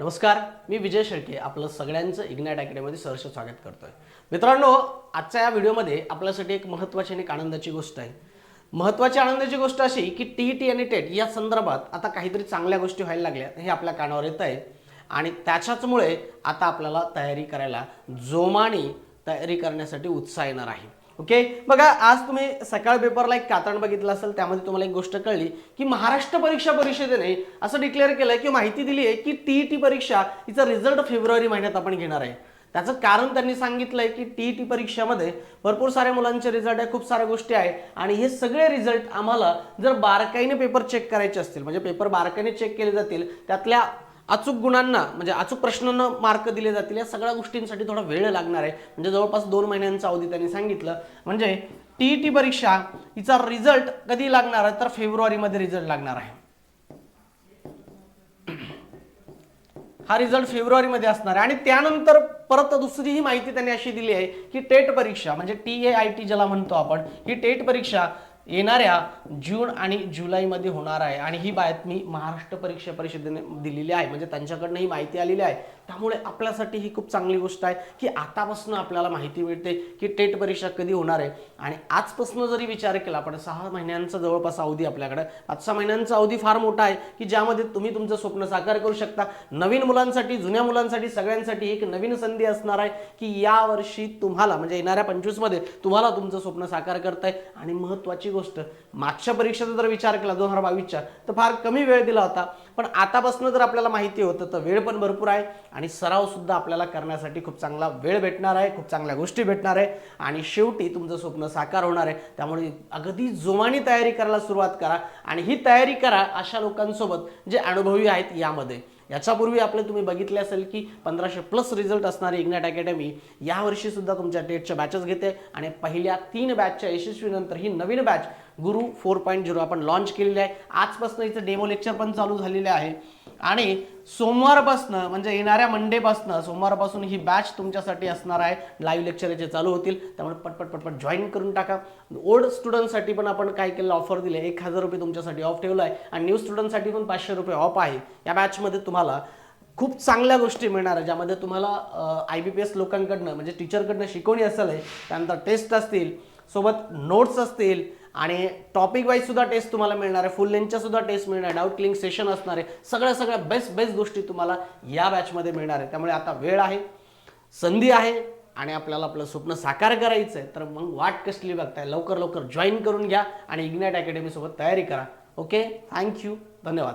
नमस्कार मी विजय शेळके आपलं सगळ्यांचं इग्नॅट अकॅडमीमध्ये सहर्ष स्वागत करतोय. मित्रांनो आजच्या या व्हिडिओमध्ये आपल्यासाठी एक महत्त्वाची आणि एक आनंदाची गोष्ट आहे. महत्त्वाची आनंदाची गोष्ट अशी की टी टी आणि टेट या संदर्भात आता काहीतरी चांगल्या गोष्टी व्हायला लागल्या हे आपल्या कानावर येत आहे. आणि त्याच्याचमुळे आता आपल्याला तयारी करायला जोमाने तयारी करण्यासाठी उत्साह येणार आहे. ओके? बघा आज तुम्ही सकाळ पेपरला एक कातरण बघितलं असेल त्यामध्ये तुम्हाला एक गोष्ट कळली की महाराष्ट्र परीक्षा परिषदेने असं डिक्लेअर केलंय की माहिती दिली आहे की टी परीक्षा हिचा रिझल्ट फेब्रुवारी महिन्यात आपण घेणार आहे. त्याचं कारण त्यांनी सांगितलंय की टी टी परीक्षेमध्ये भरपूर साऱ्या मुलांचे रिझल्ट आहे खूप साऱ्या गोष्टी आहे. आणि हे सगळे रिझल्ट आम्हाला जर बारकाईने पेपर चेक करायचे असतील म्हणजे पेपर बारकाईने चेक केले जातील त्यातल्या अचूक गुणांना म्हणजे अचूक प्रश्नांना मार्क दिले जातील या सगळ्या गोष्टींसाठी थोडा वेळ लागणार आहे. म्हणजे जवळपास दोन महिन्यांचा अवधी त्यांनी सांगितलं. म्हणजे टी ई टी परीक्षा हिचा रिझल्ट कधी लागणार आहे? तर फेब्रुवारीमध्ये रिझल्ट लागणार आहे. हा रिझल्ट फेब्रुवारीमध्ये असणार आहे. आणि त्यानंतर परत दुसरी ही माहिती त्यांनी अशी दिली आहे की टेट परीक्षा म्हणजे टी ए आय टी ज्याला म्हणतो आपण ही टेट परीक्षा येणाऱ्या जून आणि जुलैमध्ये होणार आहे. आणि ही बातमी महाराष्ट्र परीक्षा परिषदेने दिलेली आहे. म्हणजे त्यांच्याकडनं ही माहिती आलेली आहे. त्यामुळे आपल्यासाठी ही खूप चांगली गोष्ट आहे की आतापासून आपल्याला माहिती मिळते की टेट परीक्षा कधी होणार आहे. आणि आजपासून जरी विचार केला आपण सहा महिन्यांचा जवळपास अवधी आपल्याकडे. पाच सहा महिन्यांचा अवधी फार मोठा आहे की ज्यामध्ये तुम्ही तुमचं स्वप्न साकार करू शकता. नवीन मुलांसाठी जुन्या मुलांसाठी सगळ्यांसाठी एक नवीन संधी असणार आहे की यावर्षी तुम्हाला म्हणजे येणाऱ्या पंचवीसमध्ये तुम्हाला तुमचं स्वप्न साकार करताय आणि महत्त्वाची गोष्ट. मागच्या परीक्षेचा जर विचार केला दोन हजार बावीसच्या तर फार कमी वेळ दिला होता. पण आतापासून जर आपल्याला माहिती होतं तर वेळ पण भरपूर आहे आणि सरावसुद्धा आपल्याला करण्यासाठी खूप चांगला वेळ भेटणार आहे खूप चांगल्या गोष्टी भेटणार आहे आणि शेवटी तुमचं स्वप्न साकार होणार आहे. त्यामुळे अगदी जोमाने तयारी करायला सुरुवात करा आणि ही तयारी करा अशा लोकांसोबत जे अनुभवी आहेत यामध्ये. याच्यापूर्वी आपले तुम्ही बघितले असेल की पंधराशे प्लस रिझल्ट असणारी इग्नॅट अकॅडमी यावर्षी सुद्धा तुमच्या टेटच्या बॅचेस घेते आणि पहिल्या तीन बॅचच्या यशस्वीनंतर ही नवीन batch Guru four point zero आपण लॉन्च केलेली आहे. आजपासून इथं डेमो लेक्चर पण चालू झालेले आहे. आणि सोमवारपासनं म्हणजे येणाऱ्या मंडेपासनं सोमवारपासून ही बॅच तुमच्यासाठी असणार आहे. लाईव्ह लेक्चर याचे चालू होतील. त्यामुळे पटपट पटपट जॉईन करून टाका. ओल्ड स्टुडंटसाठी पण आपण काय केलं ऑफर दिले. एक हजार रुपये तुमच्यासाठी ऑफ ठेवलं आहे. आणि न्यू स्टुडंटसाठी पण पाचशे रुपये ऑफ आहे. या बॅचमध्ये तुम्हाला खूप चांगल्या गोष्टी मिळणार आहे. ज्यामध्ये तुम्हाला आय बी पी एस लोकांकडनं म्हणजे टीचरकडनं शिकवणी असेल आहे त्यानंतर टेस्ट असतील सोबत नोट्स असतील आणि टॉपिक वाईज सुद्धा टेस्ट तुम्हाला मिळणार आहे. फुल लेंथच्या सुद्धा टेस्ट मिळणार आहे. डाऊट क्लिंग सेशन असणार आहे. सगळ्या सगळ्या बेस्ट बेस्ट गोष्टी तुम्हाला या बॅचमध्ये मिळणार आहे. त्यामुळे आता वेळ आहे संधी आहे आणि आपल्याला आपलं स्वप्न साकार करायचं आहे तर मग वाट कसली बघताय? लवकर लवकर जॉईन करून घ्या आणि इग्नाईट अकॅडमीसोबत तयारी करा. ओके थँक्यू धन्यवाद.